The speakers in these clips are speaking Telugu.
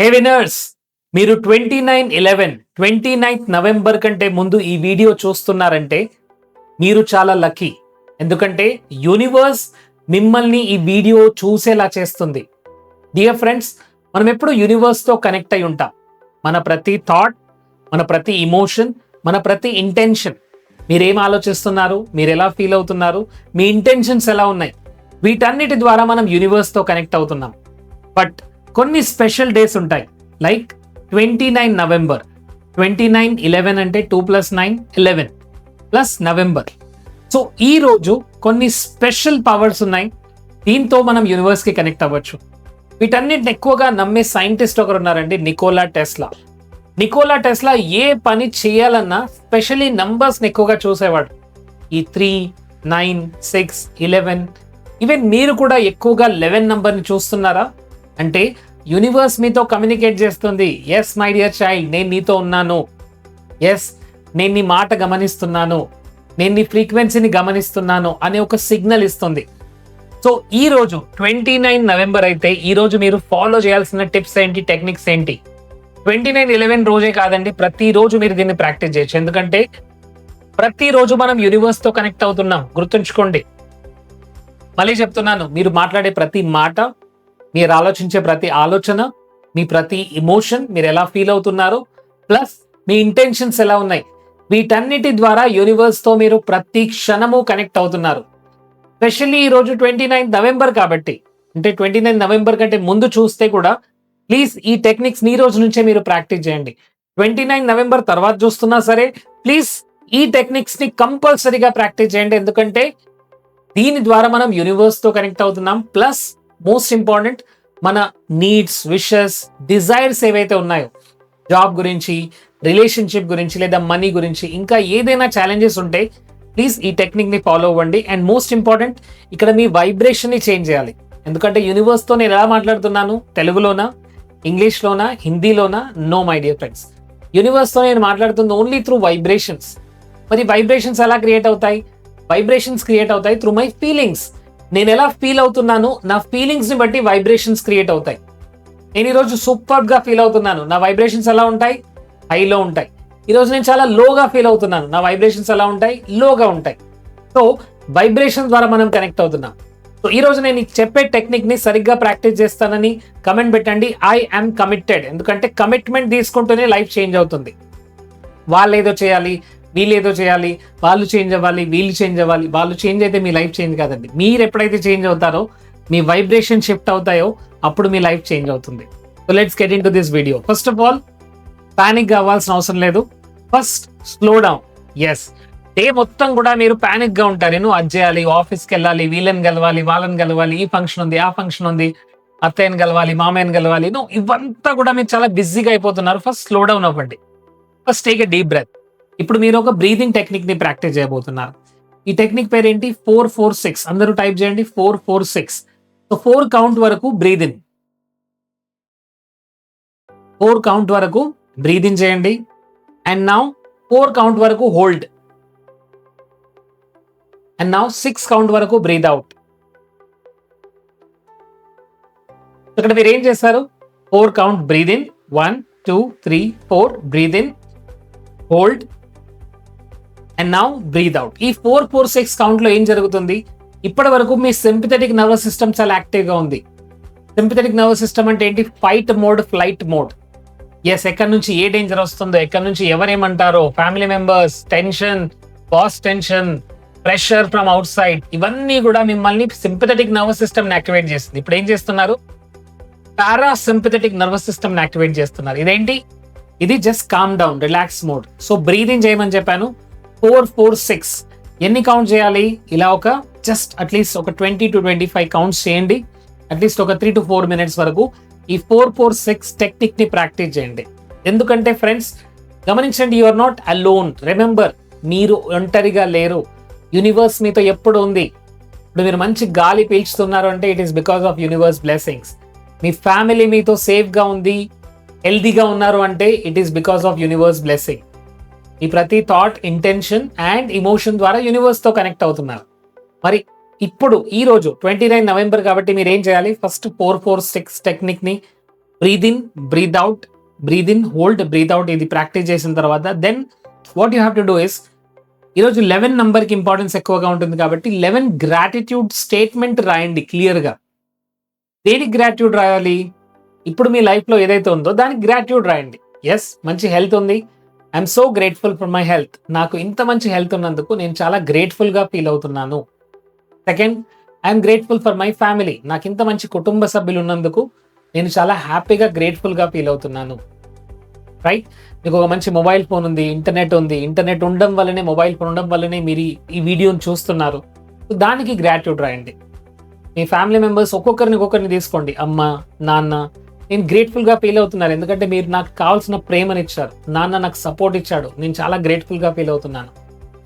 హే వినర్స్ మీరు twenty nine eleven twenty ninth November కంటే ముందు ఈ వీడియో చూస్తున్నారంటే మీరు చాలా లక్కీ ఎందుకంటే యూనివర్స్ మిమ్మల్ని ఈ వీడియో చూసేలా చేస్తుంది. డియర్ ఫ్రెండ్స్ మనం ఎప్పుడు యూనివర్స్తో కనెక్ట్ అయి ఉంటాం. మన ప్రతి థాట్ మన ప్రతి ఇమోషన్ మన ప్రతి ఇంటెన్షన్ మీరేం ఆలోచిస్తున్నారు? మీరు ఎలా ఫీల్ అవుతున్నారు? మీ ఇంటెన్షన్స్ ఎలా ఉన్నాయి? వీటన్నిటి ద్వారా మనం యూనివర్స్తో కనెక్ట్ అవుతున్నాం. బట్ కొన్ని స్పెషల్ డేస్ ఉంటాయి. Like twenty nine November. Twenty nine eleven అంటే two plus nine eleven plus November. So ఈ రోజు కొన్ని స్పెషల్ పవర్స్ ఉన్నాయి. దీంతో మనం యూనివర్స్కి కనెక్ట్ అవ్వచ్చు. వీటన్నిటిని ఎక్కువగా నమ్మే సైంటిస్ట్ ఒకరు ఉన్నారండి నికోలా టెస్లా. నికోలా టెస్లా ఏ పని చేయాలన్నా స్పెషలీ నంబర్స్ని ఎక్కువగా చూసేవాడు. ఈ three nine six eleven even మీరు కూడా ఎక్కువగా లెవెన్ నంబర్ని చూస్తున్నారా? అంటే యూనివర్స్ మీతో కమ్యూనికేట్ చేస్తుంది. ఎస్ మై డియర్ చైల్డ్ నేను నీతో ఉన్నాను. ఎస్ నేను నీ మాట గమనిస్తున్నాను. నేను నీ ఫ్రీక్వెన్సీని గమనిస్తున్నాను అనే ఒక సిగ్నల్ ఇస్తుంది. సో ఈ రోజు ట్వంటీ నైన్ నవంబర్ అయితే ఈ రోజు మీరు ఫాలో చేయాల్సిన టిప్స్ ఏంటి టెక్నిక్స్ ఏంటి? ట్వంటీ నైన్ ఎలెవెన్ రోజే కాదండి ప్రతిరోజు మీరు దీన్ని ప్రాక్టీస్ చేయొచ్చు. ఎందుకంటే ప్రతిరోజు మనం యూనివర్స్తో కనెక్ట్ అవుతున్నాం. గుర్తుంచుకోండి. మళ్ళీ చెప్తున్నాను మీరు మాట్లాడే ప్రతి మాట మీరు ఆలోచించే ప్రతి ఆలోచన మీ ప్రతి ఇమోషన్ మీరు ఎలా ఫీల్ అవుతున్నారు ప్లస్ మీ ఇంటెన్షన్స్ ఎలా ఉన్నాయి. వీటన్నిటి ద్వారా యూనివర్స్తో మీరు ప్రతి క్షణము కనెక్ట్ అవుతున్నారు. స్పెషల్లీ ఈరోజు ట్వంటీ నైన్ నవంబర్ కాబట్టి అంటే ట్వంటీ నైన్ నవంబర్ కంటే ముందు చూస్తే కూడా ప్లీజ్ ఈ టెక్నిక్స్ ఈ రోజు నుంచే మీరు ప్రాక్టీస్ చేయండి. ట్వంటీ నైన్ నవంబర్ తర్వాత చూస్తున్నా సరే ప్లీజ్ ఈ టెక్నిక్స్ని కంపల్సరీగా ప్రాక్టీస్ చేయండి. ఎందుకంటే దీని ద్వారా మనం యూనివర్స్తో కనెక్ట్ అవుతున్నాం ప్లస్ మోస్ట్ ఇంపార్టెంట్ మన నీడ్స్ విషెస్ డిజైర్స్ ఏవైతే ఉన్నాయో జాబ్ గురించి రిలేషన్షిప్ గురించి లేదా మనీ గురించి ఇంకా ఏదైనా ఛాలెంజెస్ ఉంటే ప్లీజ్ ఈ టెక్నిక్ని ఫాలో అవ్వండి. అండ్ మోస్ట్ ఇంపార్టెంట్ ఇక్కడ మీ వైబ్రేషన్ని చేంజ్ చేయాలి. ఎందుకంటే యూనివర్స్తో నేను ఎలా మాట్లాడుతున్నాను? తెలుగులోనా? ఇంగ్లీష్లోనా హిందీలోనా నో మై డియర్ ఫ్రెండ్స్ యూనివర్స్తో నేను మాట్లాడుతుంది ఓన్లీ త్రూ వైబ్రేషన్స్ మరి వైబ్రేషన్స్ ఎలా క్రియేట్ అవుతాయి? వైబ్రేషన్స్ క్రియేట్ అవుతాయి త్రూ మై ఫీలింగ్స్ నేను ఎలా ఫీల్ అవుతున్నాను? నా ఫీలింగ్స్ని బట్టి వైబ్రేషన్స్ క్రియేట్ అవుతాయి. నేను ఈరోజు సూపర్గా ఫీల్ అవుతున్నాను. నా వైబ్రేషన్స్ ఎలా ఉంటాయి? హైలో ఉంటాయి. ఈరోజు నేను చాలా లోగా ఫీల్ అవుతున్నాను. నా వైబ్రేషన్స్ ఎలా ఉంటాయి? లోగా ఉంటాయి. సో వైబ్రేషన్ ద్వారా మనం కనెక్ట్ అవుతున్నాం. సో ఈ రోజు నేను చెప్పే టెక్నిక్ని సరిగ్గా ప్రాక్టీస్ చేస్తానని కమెంట్ పెట్టండి. ఐ యామ్ కమిటెడ్ ఎందుకంటే కమిట్మెంట్ తీసుకుంటూనే లైఫ్ చేంజ్ అవుతుంది. వాళ్ళు ఏదో చేయాలి వీళ్ళు ఏదో చేయాలి వాళ్ళు చేంజ్ అవ్వాలి వీళ్ళు చేంజ్ అవ్వాలి వాళ్ళు చేంజ్ అయితే మీ లైఫ్ చేంజ్ కాదండి. మీరు ఎప్పుడైతే చేంజ్ అవుతారో మీ వైబ్రేషన్ షిఫ్ట్ అవుతాయో అప్పుడు మీ లైఫ్ చేంజ్ అవుతుంది. So let's get in to this video first of all panic అవ్వాల్సిన అవసరం లేదు. First slow down yes day మొత్తం కూడా మీరు ప్యానిక్గా గా ఉంటారు. నేను అది చేయాలి ఆఫీస్కి వెళ్ళాలి వీళ్ళని గెలవాలి వాళ్ళని గెలవాలి ఈ ఫంక్షన్ ఉంది ఆ ఫంక్షన్ ఉంది అత్తయ్యని గెలవాలి మామయ్యని గెలవాలి నో ఇవంతా కూడా మీరు చాలా బిజీగా అయిపోతున్నారు. ఫస్ట్ స్లో డౌన్ అవ్వండి. First take a deep breath ఇప్పుడు మీరు ఒక బ్రీదింగ్ టెక్నిక్ని ప్రాక్టీస్ చేయబోతున్నారు. ఈ టెక్నిక్ పేరేంటి? ఫోర్ ఫోర్ సిక్స్ అందరూ టైప్ చేయండి. Four four six so four count వరకు బ్రీద్ ఇన్ ఫోర్ కౌంట్ వరకు బ్రీద్ ఇన్ చేయండి. అండ్ నౌ ఫోర్ కౌంట్ వరకు hold and now six count వరకు బ్రీద్ అవుట్ ఇక్కడ మీరు ఏం చేస్తారు? Four count breathe in one two three four breathe in hold and now breathe out ఈ ఫోర్ ఫోర్ సిక్స్ కౌంట్లో ఏం జరుగుతుంది? ఇప్పటి వరకు మీ సింపథెటిక్ నర్వస్ సిస్టమ్ చాలా యాక్టివ్గా ఉంది. సింపథెటిక్ నర్వస్ సిస్టమ్ అంటే ఏంటి? Fight mode flight mode yes ఎక్కడి నుంచి ఏ డేంజర్ వస్తుందో ఎక్కడి నుంచి ఎవరేమంటారో family members tension boss tension pressure from outside ఇవన్నీ కూడా మిమ్మల్ని సింపథెటిక్ నర్వస్ సిస్టమ్ని యాక్టివేట్ చేస్తుంది. ఇప్పుడు ఏం చేస్తున్నారు? పారా సింపథెటిక్ నర్వస్ సిస్టమ్ని యాక్టివేట్ చేస్తున్నారు. ఇదేంటి? ఇది just calm down relax mode so breathing చేయమని చెప్పాను. Four four six. ఎన్ని కౌంట్ చేయాలి? ఇలా ఒక జస్ట్ అట్లీస్ట్ ఒక twenty to twenty five counts చేయండి అట్లీస్ట్ ఒక త్రీ టు ఫోర్ మినిట్స్ వరకు ఈ ఫోర్ ఫోర్ సిక్స్ టెక్నిక్ని ప్రాక్టీస్ చేయండి. ఎందుకంటే ఫ్రెండ్స్ గమనించండి you are not alone remember మీరు ఒంటరిగా లేరు. యూనివర్స్ మీతో ఎప్పుడు ఉంది? ఇప్పుడు మీరు మంచి గాలి పీల్చుతున్నారు అంటే it is because of universe blessings me family మీతో సేఫ్గా ఉంది హెల్దీగా ఉన్నారు అంటే it is because of universe blessing ఈ ప్రతి థాట్ ఇంటెన్షన్ అండ్ ఇమోషన్ ద్వారా యూనివర్స్తో కనెక్ట్ అవుతున్నారు. మరి ఇప్పుడు ఈ రోజు ట్వంటీ నైన్ నవంబర్ కాబట్టి మీరు ఏం చేయాలి? First four four six టెక్నిక్ని breathe in breathe out breathe in hold breathe out ఇది ప్రాక్టీస్ చేసిన తర్వాత. Then what you have to do is ఈరోజు లెవెన్ నంబర్కి ఇంపార్టెన్స్ ఎక్కువగా ఉంటుంది కాబట్టి లెవెన్ గ్రాటిట్యూడ్ స్టేట్మెంట్ రాయండి క్లియర్గా దేనికి గ్రాట్యూడ్ రాయాలి? ఇప్పుడు మీ లైఫ్లో ఏదైతే ఉందో దానికి గ్రాట్యూడ్ రాయండి. ఎస్ మంచి హెల్త్ ఉంది. I'm so grateful for my health నాకు ఇంత మంచి హెల్త్ ఉన్నందుకు నేను చాలా గ్రేట్ఫుల్గా ఫీల్ అవుతున్నాను. Second I'm grateful for my family నాకు ఇంత మంచి కుటుంబ సభ్యులు ఉన్నందుకు నేను చాలా హ్యాపీగా గ్రేట్ఫుల్గా ఫీల్ అవుతున్నాను. రైట్ మీకు ఒక మంచి మొబైల్ ఫోన్ ఉంది ఇంటర్నెట్ ఉంది. ఇంటర్నెట్ ఉండడం వల్లనే మొబైల్ ఫోన్ ఉండడం వల్లనే మీరు ఈ- వీడియోని చూస్తున్నారు. దానికి గ్రాట్యూడ్ రాయండి. మీ ఫ్యామిలీ మెంబర్స్ ఒక్కొక్కరిని ఒక్కొక్కరిని తీసుకోండి. అమ్మ నాన్న నేను గ్రేట్ఫుల్గా ఫీల్ అవుతున్నాను. ఎందుకంటే మీరు నాకు కావాల్సిన ప్రేమను ఇచ్చారు. నాన్న నాకు సపోర్ట్ ఇచ్చాడు. నేను చాలా గ్రేట్ఫుల్గా ఫీల్ అవుతున్నాను.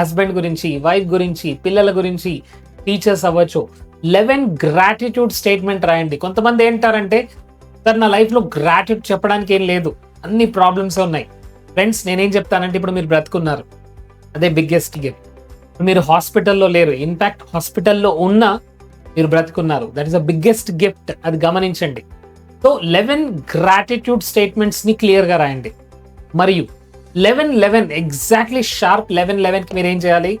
హస్బెండ్ గురించి వైఫ్ గురించి పిల్లల గురించి టీచర్స్ అవ్వచ్చు. లెవెన్ గ్రాటిట్యూడ్ స్టేట్మెంట్ రాయండి. కొంతమంది ఏంటారంటే సార్ నా లైఫ్లో గ్రాట్యూడ్ చెప్పడానికి ఏం లేదు. అన్ని ప్రాబ్లమ్స్ ఉన్నాయి. ఫ్రెండ్స్ నేనేం చెప్తానంటే ఇప్పుడు మీరు బ్రతుకున్నారు. అదే బిగ్గెస్ట్ గిఫ్ట్ మీరు హాస్పిటల్లో లేరు. ఇన్ఫ్యాక్ట్ హాస్పిటల్లో ఉన్న మీరు బ్రతుకున్నారు. That is the biggest gift అది గమనించండి. సో లెవెన్ గ్రాటిట్యూడ్ స్టేట్మెంట్స్ని క్లియర్గా రాయండి. మరియు eleven eleven exactly sharp eleven లెవెన్కి మీరు ఏం చేయాలి?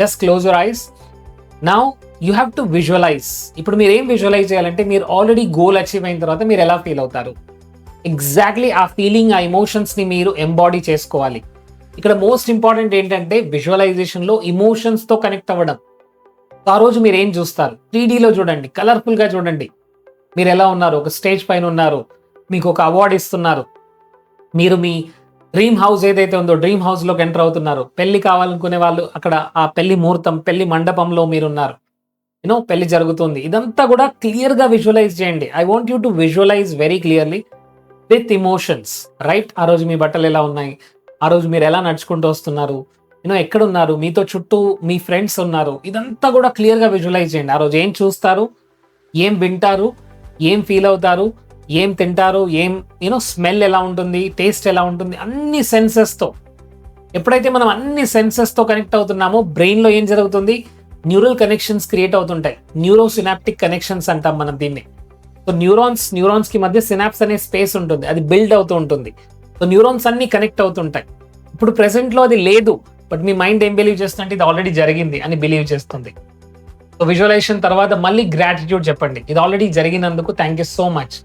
Just close your eyes now you have to visualise ఇప్పుడు మీరు ఏం విజువలైజ్ చేయాలంటే మీరు ఆల్రెడీ గోల్ అచీవ్ అయిన తర్వాత మీరు ఎలా ఫీల్ అవుతారు? ఎగ్జాక్ట్లీ ఆ ఫీలింగ్ ఆ ఎమోషన్స్ని మీరు ఎంబాడీ చేసుకోవాలి. ఇక్కడ మోస్ట్ ఇంపార్టెంట్ ఏంటంటే విజువలైజేషన్లో ఇమోషన్స్తో కనెక్ట్ అవ్వడం. ఆ రోజు మీరు ఏం చూస్తారు? త్రీడీలో చూడండి కలర్ఫుల్గా చూడండి. మీరు ఎలా ఉన్నారు? ఒక స్టేజ్ పైన ఉన్నారు. మీకు ఒక అవార్డు ఇస్తున్నారు. మీరు మీ డ్రీమ్ హౌస్ ఏదైతే ఉందో డ్రీమ్ హౌస్లోకి ఎంటర్ అవుతున్నారు. పెళ్ళి కావాలనుకునే వాళ్ళు అక్కడ ఆ పెళ్ళి ముహూర్తం పెళ్ళి మండపంలో మీరు ఉన్నారు యూనో పెళ్ళి జరుగుతుంది. ఇదంతా కూడా క్లియర్గా విజువలైజ్ చేయండి. I want you to visualise very clearly with emotions right ఆ రోజు మీ బట్టలు ఎలా ఉన్నాయి? ఆ రోజు మీరు ఎలా నడుచుకుంటూ వస్తున్నారు? యూనో ఎక్కడ ఉన్నారు మీతో చుట్టూ మీ ఫ్రెండ్స్ ఉన్నారు. ఇదంతా కూడా క్లియర్గా విజువలైజ్ చేయండి. ఆ రోజు ఏం చూస్తారు? ఏం వింటారు? ఏం ఫీల్ అవుతారు? ఏం తింటారు? ఏం యూనో స్మెల్ ఎలా ఉంటుంది? టేస్ట్ ఎలా ఉంటుంది? అన్ని సెన్సెస్తో ఎప్పుడైతే మనం అన్ని సెన్సెస్తో కనెక్ట్ అవుతున్నామో బ్రెయిన్లో ఏం జరుగుతుంది? న్యూరల్ కనెక్షన్స్ క్రియేట్ అవుతుంటాయి. న్యూరో సినాప్టిక్ కనెక్షన్స్ అంటాం మనం దీన్ని. సో న్యూరాన్స్ న్యూరాన్స్కి మధ్య సినాప్స్ అనే స్పేస్ ఉంటుంది. అది బిల్డ్ అవుతూ ఉంటుంది. సో న్యూరాన్స్ అన్ని కనెక్ట్ అవుతుంటాయి. ఇప్పుడు ప్రెసెంట్లో అది లేదు బట్ మీ మైండ్ ఏం బిలీవ్ చేస్తుందంటే ఇది ఆల్రెడీ జరిగింది అని బిలీవ్ చేస్తుంది. విజువలైజేషన్ తర్వాత మళ్ళీ గ్రాటిట్యూడ్ చెప్పండి. ఇది ఆల్రెడీ జరిగినందుకు థ్యాంక్ యూ సో మచ్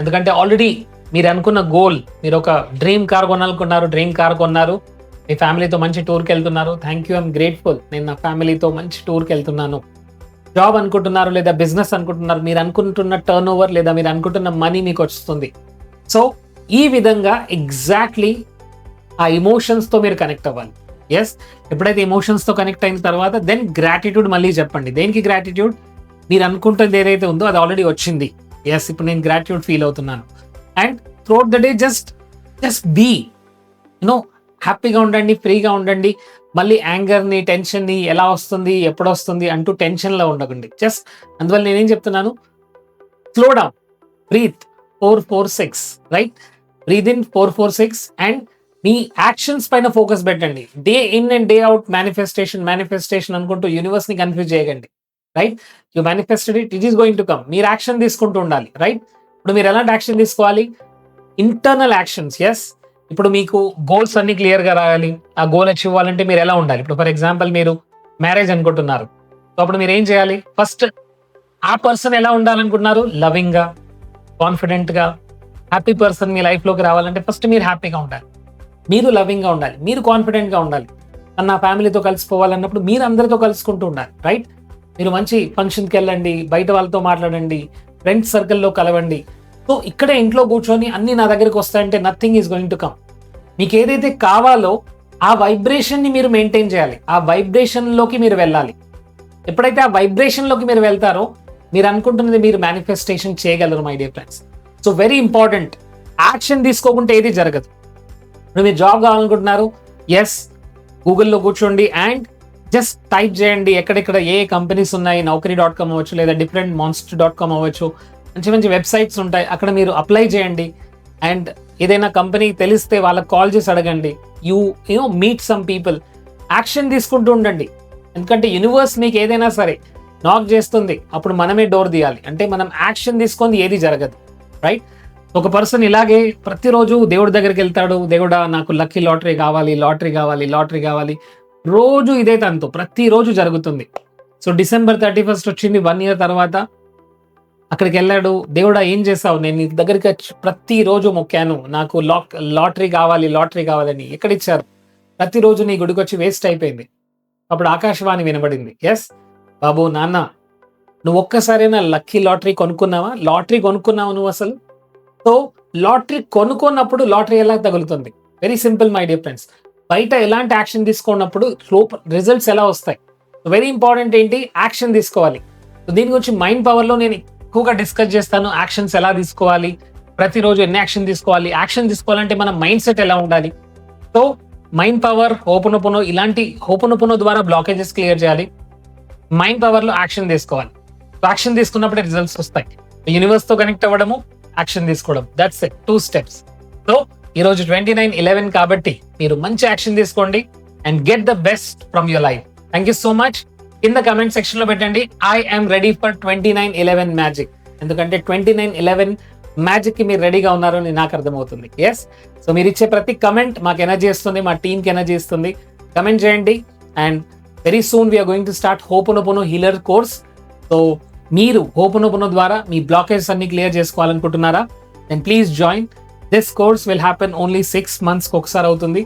ఎందుకంటే ఆల్రెడీ మీరు అనుకున్న గోల్ మీరు ఒక డ్రీమ్ కార్ కొనాలనుకున్నారు డ్రీమ్ కార్ కొన్నారు. మీ ఫ్యామిలీతో మంచి టూర్కి వెళ్తున్నారు థ్యాంక్ యూ ఐమ్ గ్రేట్ఫుల్ నేను నా ఫ్యామిలీతో మంచి టూర్కి వెళ్తున్నాను జాబ్ అనుకుంటున్నారు లేదా బిజినెస్ అనుకుంటున్నారు మీరు అనుకుంటున్న టర్న్ ఓవర్ లేదా మీరు అనుకుంటున్న మనీ మీకు వస్తుంది. సో ఈ విధంగా ఎగ్జాక్ట్లీ ఆ ఇమోషన్స్తో మీరు కనెక్ట్ అవ్వాలి. ఎస్ ఎప్పుడైతే ఎమోషన్స్తో కనెక్ట్ అయిన తర్వాత దెన్ గ్రాటిట్యూడ్ మళ్ళీ చెప్పండి. దేనికి గ్రాటిట్యూడ్ మీరు అనుకుంటుంది ఏదైతే ఉందో అది ఆల్రెడీ వచ్చింది. ఎస్ ఇప్పుడు నేను గ్రాటిట్యూడ్ ఫీల్ అవుతున్నాను. And throughout the day just just be you know హ్యాపీగా ఉండండి ఫ్రీగా ఉండండి. మళ్ళీ యాంగర్ని టెన్షన్ని ఎలా వస్తుంది ఎప్పుడు వస్తుంది అంటూ టెన్షన్లో ఉండకండి. జస్ట్ అందువల్ల నేనేం చెప్తున్నాను? Slow down breathe four four six right breathe in four four six and me actions పైన ఫోకస్ పెట్టండి. Day in and day out manifestation manifestation అనుకుంటూ యూనివర్స్ని కన్ఫ్యూజ్ చేయకండి. Right you manifested it it is going to come మీరు యాక్షన్ తీసుకుంటూ ఉండాలి. రైట్ ఇప్పుడు మీరు ఎలాంటి యాక్షన్ తీసుకోవాలి? ఇంటర్నల్ యాక్షన్స్ ఎస్ ఇప్పుడు మీకు గోల్స్ అన్ని క్లియర్గా రాయాలి. ఆ గోల్ అచీవ్ అవ్వాలంటే మీరు ఎలా ఉండాలి? ఇప్పుడు ఫర్ ఎగ్జాంపుల్ మీరు మ్యారేజ్ అనుకుంటున్నారు. సో అప్పుడు మీరు ఏం చేయాలి? ఫస్ట్ ఆ పర్సన్ ఎలా ఉండాలనుకుంటున్నారు? లవింగ్గా కాన్ఫిడెంట్గా హ్యాపీ పర్సన్ మీ లైఫ్లోకి రావాలంటే ఫస్ట్ మీరు హ్యాపీగా ఉండాలి. మీరు లవింగ్గా ఉండాలి మీరు కాన్ఫిడెంట్గా ఉండాలి. నా ఫ్యామిలీతో కలిసిపోవాలన్నప్పుడు మీరు అందరితో కలుసుకుంటూ ఉండాలి రైట్ మీరు మంచి ఫంక్షన్కి వెళ్ళండి బయట వాళ్ళతో మాట్లాడండి ఫ్రెండ్స్ సర్కిల్లో కలవండి. సో ఇక్కడే ఇంట్లో కూర్చొని అన్ని నా దగ్గరికి వస్తాయంటే nothing is going to come మీకు ఏదైతే కావాలో ఆ వైబ్రేషన్ని మీరు మెయింటైన్ చేయాలి. ఆ వైబ్రేషన్లోకి మీరు వెళ్ళాలి. ఎప్పుడైతే ఆ వైబ్రేషన్లోకి మీరు వెళ్తారో మీరు అనుకుంటున్నది మీరు మేనిఫెస్టేషన్ చేయగలరు my dear friends so very important action తీసుకోకుంటే ఏది జరగదు. మీరు జాబ్ కావాలనుకుంటున్నారు? ఎస్ గూగుల్లో కూర్చోండి అండ్ జస్ట్ టైప్ చేయండి. ఎక్కడెక్కడ ఏ కంపెనీస్ ఉన్నాయి? నౌకరీ డాట్ కామ్ అవ్వచ్చు లేదా డిఫరెంట్ మాన్స్టర్ డాట్ కామ్ అవ్వచ్చు. మంచి మంచి వెబ్సైట్స్ ఉంటాయి. అక్కడ మీరు అప్లై చేయండి. అండ్ ఏదైనా కంపెనీ తెలిస్తే వాళ్ళకి కాల్ చేసి అడగండి. You you know meet some people action తీసుకుంటూ ఉండండి. ఎందుకంటే యూనివర్స్ మీకు ఏదైనా సరే నాక్ చేస్తుంది. అప్పుడు మనమే డోర్ తీయాలి. అంటే మనం యాక్షన్ తీసుకొని ఏది జరగదు. రైట్ ఒక పర్సన్ ఇలాగే ప్రతిరోజు దేవుడి దగ్గరికి వెళ్తాడు దేవుడా నాకు లక్కీ లాటరీ కావాలి లాటరీ కావాలి లాటరీ కావాలి. రోజు ఇదే తనతో ప్రతిరోజు జరుగుతుంది. సో డిసెంబర్ థర్టీ ఫస్ట్ వచ్చింది వన్ ఇయర్ తర్వాత అక్కడికి వెళ్ళాడు. దేవుడా ఏం చేస్తావు నేను నీ దగ్గరికి వచ్చి ప్రతిరోజు మొక్కాను. నాకు లాక్ లాటరీ కావాలి లాటరీ కావాలని ఎక్కడ ఇచ్చారు? ప్రతిరోజు నీ గుడికి వచ్చి వేస్ట్ అయిపోయింది. అప్పుడు ఆకాశవాణి వినబడింది ఎస్ బాబు నాన్న నువ్వు ఒక్కసారైనా లక్కీ లాటరీ కొనుక్కున్నావా? లాటరీ కొనుక్కున్నావు నువ్వు అసలు? సో లాటరీ కొనుక్కున్నప్పుడు లాటరీ ఎలా తగులుతుంది? Very simple my dear friends బయట ఎలాంటి యాక్షన్ తీసుకున్నప్పుడు రిజల్ట్స్ ఎలా వస్తాయి? వెరీ ఇంపార్టెంట్ ఏంటి? యాక్షన్ తీసుకోవాలి. దీని గురించి మైండ్ పవర్లో నేను ఎక్కువగా డిస్కస్ చేస్తాను. యాక్షన్స్ ఎలా తీసుకోవాలి? ప్రతిరోజు ఎన్ని యాక్షన్ తీసుకోవాలి? యాక్షన్ తీసుకోవాలంటే మన మైండ్ సెట్ ఎలా ఉండాలి? సో మైండ్ పవర్ ఓపెన్ ఇలాంటి ఓపెన్ ద్వారా బ్లాకేజెస్ క్లియర్ చేయాలి. మైండ్ పవర్లో యాక్షన్ తీసుకోవాలి. యాక్షన్ తీసుకున్నప్పుడే రిజల్ట్స్ వస్తాయి. యూనివర్స్తో కనెక్ట్ అవ్వడము యాక్షన్ తీసుకోవడం. That's it two steps so ఈరోజు ట్వంటీ నైన్ ఇలెవెన్ కాబట్టి మీరు మంచి యాక్షన్ తీసుకోండి and get the best from your life thank you so much కింద కమెంట్ సెక్షన్లో పెట్టండి. I am ready for twenty nine eleven magic ఎందుకంటే ట్వంటీ నైన్ ఇలెవెన్ మ్యాజిక్కి మీరు రెడీగా ఉన్నారని అని నాకు అర్థమవుతుంది. ఎస్ సో మీరు ఇచ్చే ప్రతి కమెంట్ మాకు ఎనర్జీ ఇస్తుంది మా టీంకి ఎనర్జీ ఇస్తుంది. కమెంట్ చేయండి. And very soon we're going to start ho'oponopono healer course so మీరు హోపునోపునో ద్వారా మీ బ్లాకేజ్ అన్ని clear చేసుకోవాలనుకుంటున్నారా? Then please join this course will happen only six మంత్స్కి ఒకసారి అవుతుంది.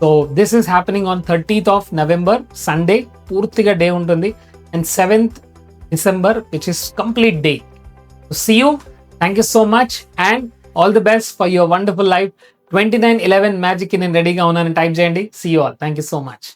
So this is happening on thirtieth of November Sunday పూర్తిగా డే ఉంటుంది. And seventh December which is complete day see you thank you so much and all the best for your wonderful life twenty nine eleven magic నేను రెడీగా ఉన్నానని టైప్ చేయండి. See you all thank you so much